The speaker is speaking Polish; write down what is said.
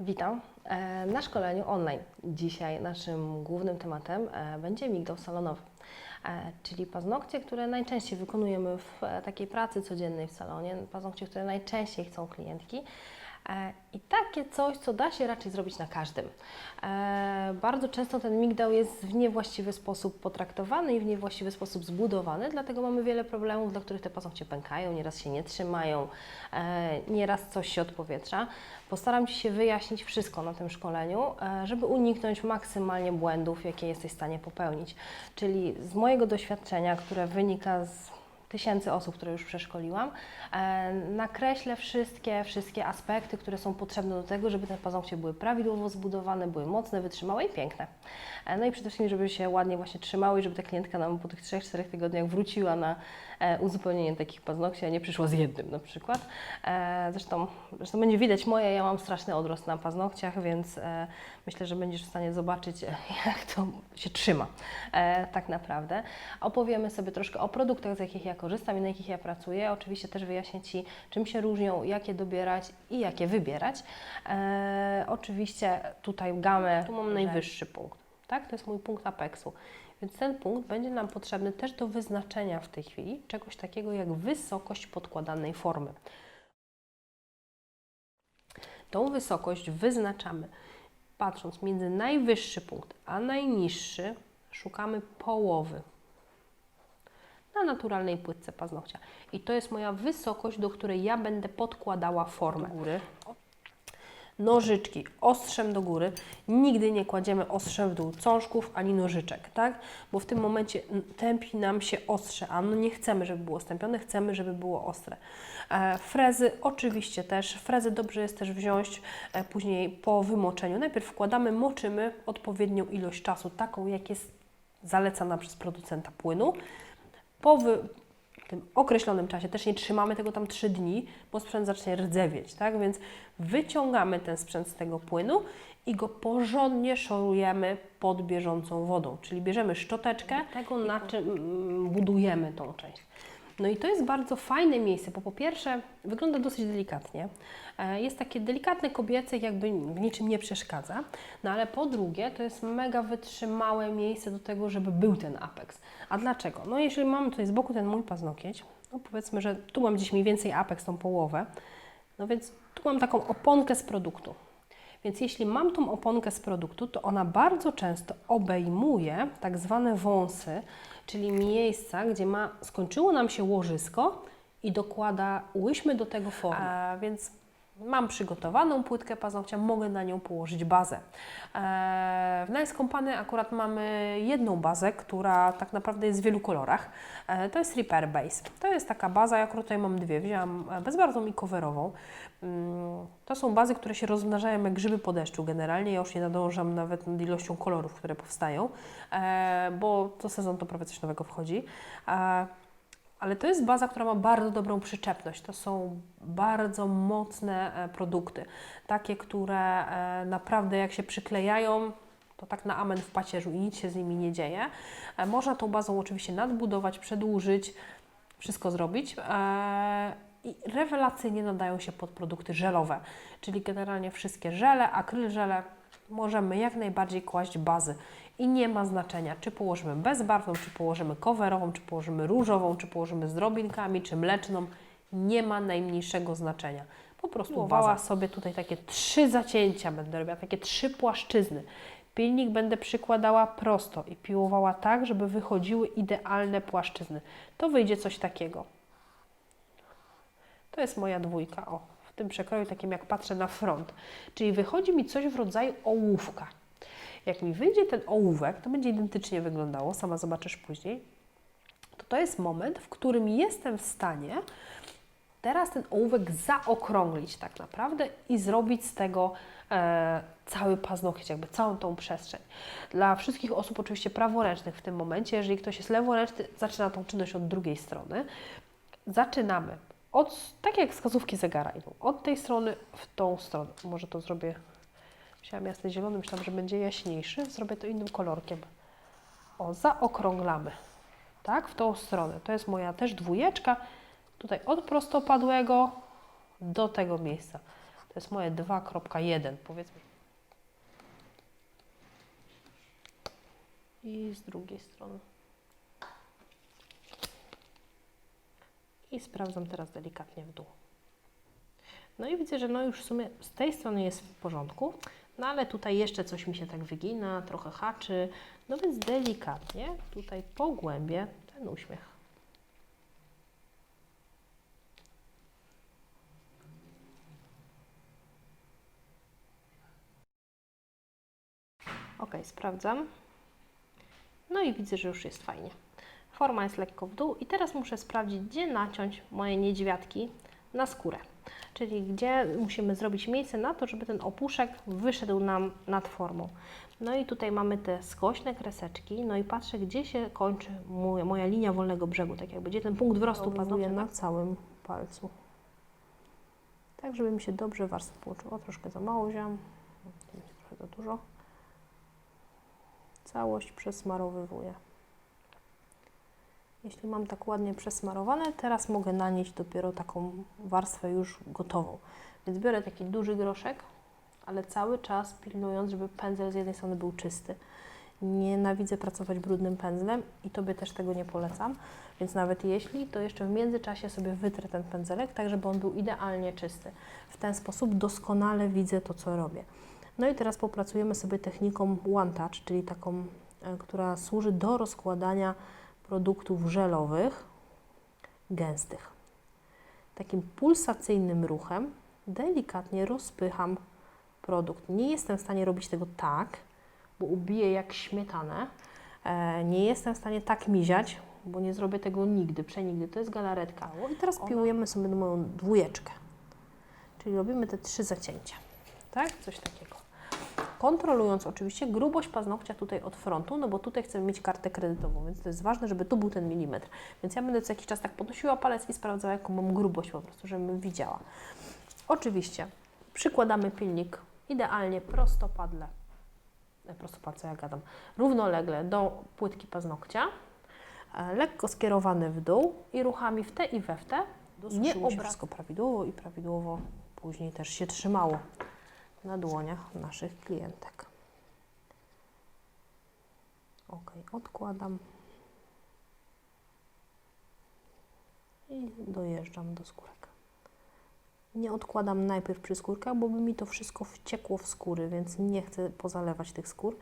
Witam e, na szkoleniu online. Dzisiaj naszym głównym tematem e, będzie migdał salonowy, e, czyli paznokcie, które najczęściej wykonujemy w takiej pracy codziennej w salonie, paznokcie, które najczęściej chcą klientki. E, I takie coś, co da się raczej zrobić na każdym. E, Bardzo często ten migdał jest w niewłaściwy sposób potraktowany i w niewłaściwy sposób zbudowany, dlatego mamy wiele problemów, dla których te paznokcie pękają, nieraz się nie trzymają, e, nieraz coś się odpowietrza. Postaram się wyjaśnić wszystko na tym szkoleniu, żeby uniknąć maksymalnie błędów, jakie jesteś w stanie popełnić. Czyli z mojego doświadczenia, które wynika z tysięcy osób, które już przeszkoliłam, e, nakreślę wszystkie, wszystkie aspekty, które są potrzebne do tego, żeby te paznokcie były prawidłowo zbudowane, były mocne, wytrzymałe i piękne. E, No i przede wszystkim, żeby się ładnie właśnie trzymały i żeby ta klientka nam po tych 3-4 tygodniach wróciła na e, uzupełnienie takich paznokci, a nie przyszła z jednym na przykład. Zresztą, zresztą będzie widać moje, ja mam straszny odrost na paznokciach, więc myślę, że będziesz w stanie zobaczyć, jak to się trzyma tak naprawdę. Opowiemy sobie troszkę o produktach, z jakich ja korzystam i na jakich ja pracuję. Oczywiście też wyjaśnię Ci, czym się różnią, jakie dobierać i jakie wybierać. E, oczywiście tutaj gamę, tu mam najwyższy punkt, tak? To jest mój punkt apexu. Więc ten punkt będzie nam potrzebny też do wyznaczenia w tej chwili czegoś takiego jak wysokość podkładanej formy. Tą wysokość wyznaczamy patrząc między najwyższy punkt a najniższy, szukamy połowy na naturalnej płytce paznokcia. I to jest moja wysokość, do której ja będę podkładała formę. Góry. Nożyczki ostrzem do góry. Nigdy nie kładziemy ostrzem w dół cążków ani nożyczek, tak? Bo w tym momencie tępi nam się ostrze, a no nie chcemy, żeby było stępione, chcemy, żeby było ostre. E, frezy oczywiście też. Frezy dobrze jest też wziąć e, później po wymoczeniu. Najpierw wkładamy, moczymy odpowiednią ilość czasu, taką jak jest zalecana przez producenta płynu. Po tym określonym czasie, też nie trzymamy tego tam 3 dni, bo sprzęt zacznie rdzewieć, tak? Więc wyciągamy ten sprzęt z tego płynu i go porządnie szorujemy pod bieżącą wodą, czyli bierzemy szczoteczkę, tego na czym mm, budujemy tą część. No i to jest bardzo fajne miejsce, bo po pierwsze wygląda dosyć delikatnie. E, Jest takie delikatne kobiece, jakby w niczym nie przeszkadza. No ale po drugie, to jest mega wytrzymałe miejsce do tego, żeby był ten apex. A dlaczego? No jeżeli mamy tutaj z boku ten mój paznokieć, no powiedzmy, że tu mam gdzieś mniej więcej apex, tą połowę, no więc tu mam taką oponkę z produktu. Więc jeśli mam tą oponkę z produktu, to ona bardzo często obejmuje tak zwane wąsy, czyli miejsca, gdzie ma, skończyło nam się łożysko i dokładałyśmy do tego formę. A więc mam przygotowaną płytkę paznokcia, mogę na nią położyć bazę. E, w Nice Company akurat mamy jedną bazę, która tak naprawdę jest w wielu kolorach. E, to jest Repair Base. To jest taka baza, ja akurat tutaj mam dwie. Wzięłam e, bezbarwną i coverową. Mm, To są bazy, które się rozmnażają jak grzyby po deszczu generalnie. Ja już nie nadążam nawet nad ilością kolorów, które powstają, bo co sezon to prawie coś nowego wchodzi. Ale to jest baza, która ma bardzo dobrą przyczepność. To są bardzo mocne e, produkty. Takie, które e, naprawdę jak się przyklejają, to tak na amen w pacierzu i nic się z nimi nie dzieje. E, Można tą bazą oczywiście nadbudować, przedłużyć, wszystko zrobić. I rewelacyjnie nadają się pod produkty żelowe, czyli generalnie wszystkie żele, akryl żele. Możemy jak najbardziej kłaść bazy i nie ma znaczenia, czy położymy bezbarwną, czy położymy coverową, czy położymy różową, czy położymy z drobinkami, czy mleczną. Nie ma najmniejszego znaczenia. Po prostu Piłowała sobie tutaj takie trzy zacięcia będę robiła, takie trzy płaszczyzny. Pilnik będę przykładała prosto i piłowała tak, żeby wychodziły idealne płaszczyzny. To wyjdzie coś takiego. To jest moja dwójka, o, tym przekroju takim jak patrzę na front. Czyli wychodzi mi coś w rodzaju ołówka. Jak mi wyjdzie ten ołówek, to będzie identycznie wyglądało, sama zobaczysz później, to to jest moment, w którym jestem w stanie teraz ten ołówek zaokrąglić tak naprawdę i zrobić z tego e, cały paznokieć, jakby całą tą przestrzeń. Dla wszystkich osób oczywiście praworęcznych w tym momencie, jeżeli ktoś jest leworęczny, zaczyna tą czynność od drugiej strony. Zaczynamy od, tak jak wskazówki zegara idą, od tej strony w tą stronę. Może to zrobię, wziąłem jasny zielony, myślałam, że będzie jaśniejszy, zrobię to innym kolorkiem. O, zaokrąglamy, tak, w tą stronę. To jest moja też dwójeczka, tutaj od prostopadłego do tego miejsca. To jest moje 2.1, powiedzmy. I z drugiej strony. I sprawdzam teraz delikatnie w dół. No i widzę, że no już w sumie z tej strony jest w porządku, no ale tutaj jeszcze coś mi się tak wygina, trochę haczy, no więc delikatnie tutaj pogłębię ten uśmiech. Ok, sprawdzam. No i widzę, że już jest fajnie. Forma jest lekko w dół i teraz muszę sprawdzić, gdzie naciąć moje niedźwiadki na skórę. Czyli gdzie musimy zrobić miejsce na to, żeby ten opuszek wyszedł nam nad formą. No i tutaj mamy te skośne kreseczki, no i patrzę, gdzie się kończy moja, moja linia wolnego brzegu, tak jakby, gdzie ten punkt wzrostu paznokcia na całym palcu. Tak, żeby mi się dobrze warstwa połączyła. Troszkę za mało wziąłem, trochę za dużo. Całość przesmarowywuję. Jeśli mam tak ładnie przesmarowane, teraz mogę nanieść dopiero taką warstwę już gotową. Więc biorę taki duży groszek, ale cały czas pilnując, żeby pędzel z jednej strony był czysty. Nienawidzę pracować brudnym pędzlem i Tobie też tego nie polecam. Więc nawet jeśli, to jeszcze w międzyczasie sobie wytrę ten pędzelek, tak żeby on był idealnie czysty. W ten sposób doskonale widzę to, co robię. No i teraz popracujemy sobie techniką One Touch, czyli taką, e, która służy do rozkładania produktów żelowych, gęstych. Takim pulsacyjnym ruchem delikatnie rozpycham produkt. Nie jestem w stanie robić tego tak, bo ubiję jak śmietanę. E, Nie jestem w stanie tak miziać, bo nie zrobię tego nigdy, przenigdy. To jest galaretka. I teraz piłujemy sobie moją dwójeczkę. Czyli robimy te trzy zacięcia. Tak? Coś takiego. Kontrolując oczywiście grubość paznokcia tutaj od frontu, no bo tutaj chcemy mieć kartę kredytową, więc to jest ważne, żeby tu był ten milimetr. Więc ja będę co jakiś czas tak podnosiła palec i sprawdzała, jaką mam grubość po prostu, żebym widziała. Oczywiście przykładamy pilnik idealnie prostopadle, e, prostopadle, ja gadam, równolegle do płytki paznokcia, e, lekko skierowany w dół i ruchami w te i we w te. Nie obrac... wszystko prawidłowo i prawidłowo później też się trzymało na dłoniach naszych klientek. Ok, odkładam i dojeżdżam do skórek. Nie odkładam najpierw przy skórkach, bo by mi to wszystko wciekło w skóry, więc nie chcę pozalewać tych skór.